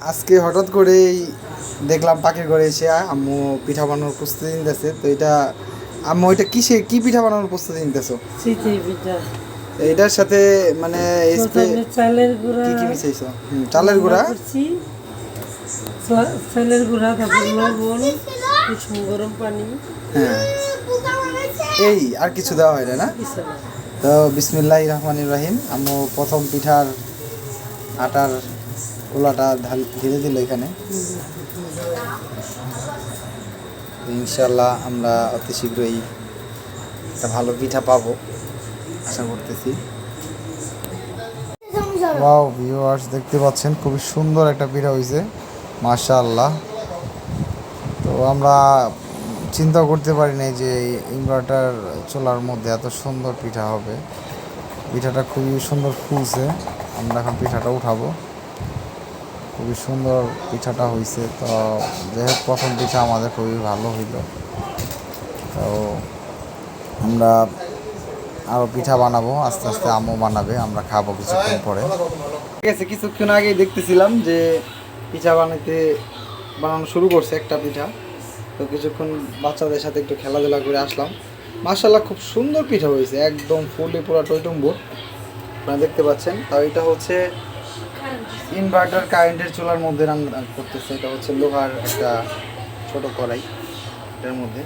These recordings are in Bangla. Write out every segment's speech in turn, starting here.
আজকে হঠাৎ করেই দেখলাম পাখির ঘরে এসে আম্মু পিঠা বানানোর প্রস্তুতি নিতেছে। তো এটা আম্মু ওইটা কিসে কি পিঠা বানানোর প্রস্তুতি নিতেছো? এটার সাথে মানে চালের গুঁড়া কি কি মিশাইছো? চালের গুঁড়া। চালের গুঁড়া তারপর লবণ কুসুম গরম পানি। হ্যাঁ। এই আর কিছু দেওয়া হয় না কিছু না। তো বিসমিল্লাহ রহমান রাহিম। আম্মু প্রথম পিঠার আটার ঢাল ঢেলে দিল এখানে। ইনশাল্লাহ আমরা অতি শীঘ্রই একটা ভালো পিঠা পাবো, আশা করতেছি। ওয়াও ভিউয়ার্স দেখতে পাচ্ছেন, খুবই সুন্দর একটা পিঠা হয়েছে মাশাআল্লাহ। তো আমরা চিন্তা করতে পারি নাই যে ইনভার্টার চলার মধ্যে এত সুন্দর পিঠা হবে। পিঠাটা খুবই সুন্দর ফুলছে, আমরা এখন পিঠাটা উঠাবো। খুবই সুন্দর পিঠাটা হয়েছে তো যাই হোক প্রথম পিঠা, আমাদের খুবই ভালো হইল। তো আমরা আরও পিঠা বানাবো, আস্তে আস্তে আমও বানাবে, আমরা খাব কিছুক্ষণ পরে। ঠিক আছে, কিছুক্ষণ আগেই দেখতেছিলাম যে পিঠা বানাতে বানানো শুরু করছে একটা পিঠা। তো কিছুক্ষণ বাচ্চাদের সাথে একটু খেলাধুলা করে আসলাম। মার্শাল্লাহ খুব সুন্দর পিঠা হয়েছে, একদম ফুলে পুরো টইটুম্বুর। আপনারা দেখতে পাচ্ছেন। তাও এটা হচ্ছে ইনভার্টার কারেন্টের চুলার মধ্যে রান্না করতেছে, এটা হচ্ছে লোহার একটা ছোট কড়াই, এটার মধ্যে।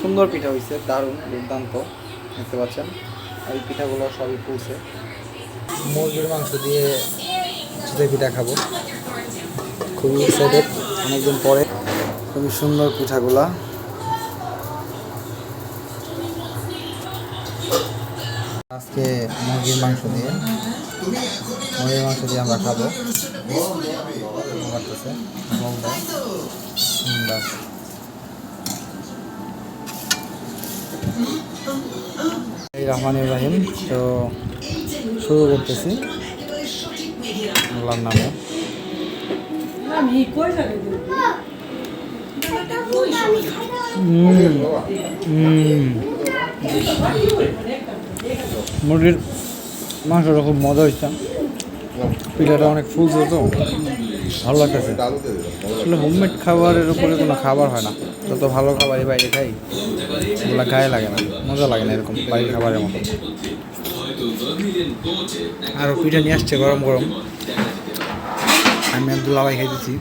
সুন্দর পিঠা হয়েছে, দারুণ, দুর্দান্ত, দেখতে পাচ্ছেন। আর এই পিঠাগুলো সবই ফুলছে মুরগির মাংস দিয়ে চিতই পিঠা খাব। খুবই এক্সাইটেড অনেকদিন পরে। খুবই সুন্দর পিঠাগুলা। আজকে মুরগির মাংস দিয়ে মুরগির মাংস দিয়ে আমরা খাব। এই রহমান ইব্রাহিম তো শুরু করতেছি। আল্লাহর নামে? মুরগির মাংসটা খুব মজা হচ্ছে পিঠাটা অনেক ফুলছে তো। ভালো লাগতেছে। আসলে হোমমেড খাবারের উপরে কোনো খাবার হয় না। যত ভালো খাবারই বাইরে খাই ওগুলো গায়ে লাগে না। মজা লাগে না এরকম বাড়ির খাবারের মতো। আরও পিঠা নিয়ে আসছে গরম গরম। আমি আব্দুল্লাহ ভাই খাইতেছি।